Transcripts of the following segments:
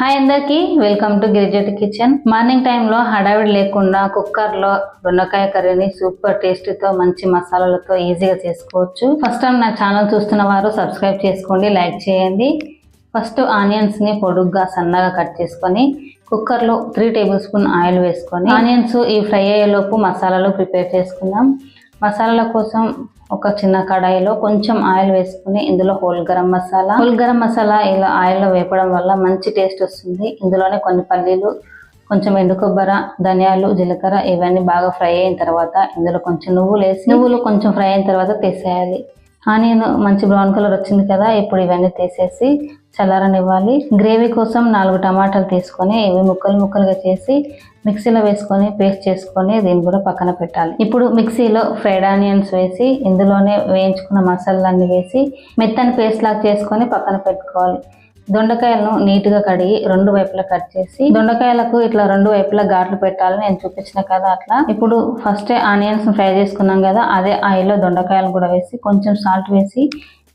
Hi అందరికి welcome to Girijati kitchen. Morning టైంలో హడావిడి లేకుండా కుక్కర్లో దొండకాయ కర్రీని సూపర్ టేస్ట్తో మంచి మసాలాలతో ఈజీగా చేసుకోవచ్చు. ఫస్ట్ టైం నా ఛానల్ చూస్తున్న వారు సబ్స్క్రైబ్ చేసుకోండి లైక్ చేయండి. ఫస్ట్ ఆనియన్స్ని పొడుగ్గా సన్నగా కట్ చేసుకొని కుక్కర్లో త్రీ టేబుల్ స్పూన్ ఆయిల్ వేసుకొని ఆనియన్స్ ఈ ఫ్రై అయ్యేలోపు మసాలాలు ప్రిపేర్ చేసుకుందాం. మసాలాల కోసం ఒక చిన్న కడాయిలో కొంచెం ఆయిల్ వేసుకుని ఇందులో హోల్ గరం మసాలా. హోల్ గరం మసాలా ఇలా ఆయిల్లో వేపడం వల్ల మంచి టేస్ట్ వస్తుంది. ఇందులోనే కొన్ని పల్లీలు కొంచెం ఎండు కొబ్బర ధనియాలు జీలకర్ర ఇవన్నీ బాగా ఫ్రై అయిన తర్వాత ఇందులో కొంచెం నువ్వులు వేసి నువ్వులు కొంచెం ఫ్రై అయిన తర్వాత తీసేయాలి. ఆనియన్ మంచి బ్రౌన్ కలర్ వచ్చింది కదా ఇప్పుడు ఇవన్నీ తీసేసి చల్లారనివ్వాలి. గ్రేవీ కోసం నాలుగు టమాటాలు తీసుకొని ఇవి ముక్కలు ముక్కలుగా చేసి మిక్సీలో వేసుకొని పేస్ట్ చేసుకొని దీన్ని కూడా పక్కన పెట్టాలి. ఇప్పుడు మిక్సీలో ఫ్రైడ్ ఆనియన్స్ వేసి ఇందులోనే వేయించుకున్న మసాలాన్ని వేసి మెత్తని పేస్ట్ లాగా చేసుకొని పక్కన పెట్టుకోవాలి. దొండకాయలను నీట్గా కడిగి రెండు వైపులా కట్ చేసి దొండకాయలకు ఇట్లా రెండు వైపులా ఘాట్లు పెట్టాలని నేను చూపించిన కదా అట్లా. ఇప్పుడు ఫస్ట్ ఆనియన్స్ ఫ్రై చేసుకున్నాం కదా అదే ఆయిల్లో దొండకాయలు కూడా వేసి కొంచెం సాల్ట్ వేసి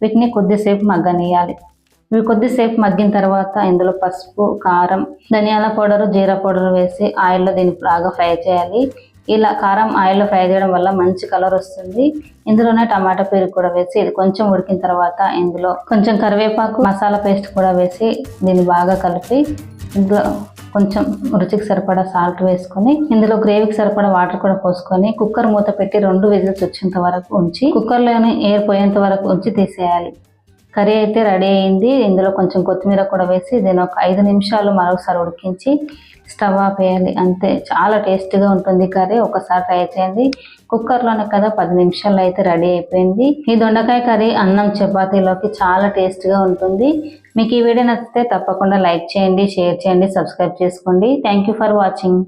వీటిని కొద్దిసేపు మగ్గనియాలి ఇవి కొద్దిసేపు మగ్గిన తర్వాత ఇందులో పసుపు కారం ధనియాల పౌడర్ జీరా పౌడర్ వేసి ఆయిల్లో దీన్ని బాగా ఫ్రై చేయాలి. ఇలా కారం ఆయిల్లో ఫ్రై చేయడం వల్ల మంచి కలర్ వస్తుంది. ఇందులోనే టమాటా పేరు కూడా వేసి ఇది కొంచెం ఉడికిన తర్వాత ఇందులో కొంచెం కరివేపాకు మసాలా పేస్ట్ కూడా వేసి దీన్ని బాగా కలిపి ఇందులో కొంచెం రుచికి సరిపడా సాల్ట్ వేసుకొని ఇందులో గ్రేవీకి సరిపడా వాటర్ కూడా పోసుకొని కుక్కర్ మూత పెట్టి రెండు విజిల్స్ వచ్చేంత వరకు ఉంచి కుక్కర్లోనే ఎయిర్ పోయేంత వరకు ఉంచి తీసేయాలి. కర్రీ అయితే రెడీ అయింది. ఇందులో కొంచెం కొత్తిమీర కూడా వేసి దీని ఒక ఐదు నిమిషాలు మరొకసారి ఉడికించి స్టవ్ ఆపేయాలి అంతే చాలా టేస్టీగా ఉంటుంది కర్రీ. ఒకసారి ట్రై చేయండి. కుక్కర్లోనే కదా పది నిమిషాల్లో అయితే రెడీ అయిపోయింది. ఈ దొండకాయ కర్రీ అన్నం చపాతీలోకి చాలా టేస్ట్గా ఉంటుంది. మీకు ఈ వీడియో నచ్చితే తప్పకుండా లైక్ చేయండి షేర్ చేయండి సబ్స్క్రైబ్ చేసుకోండి. Thank you for watching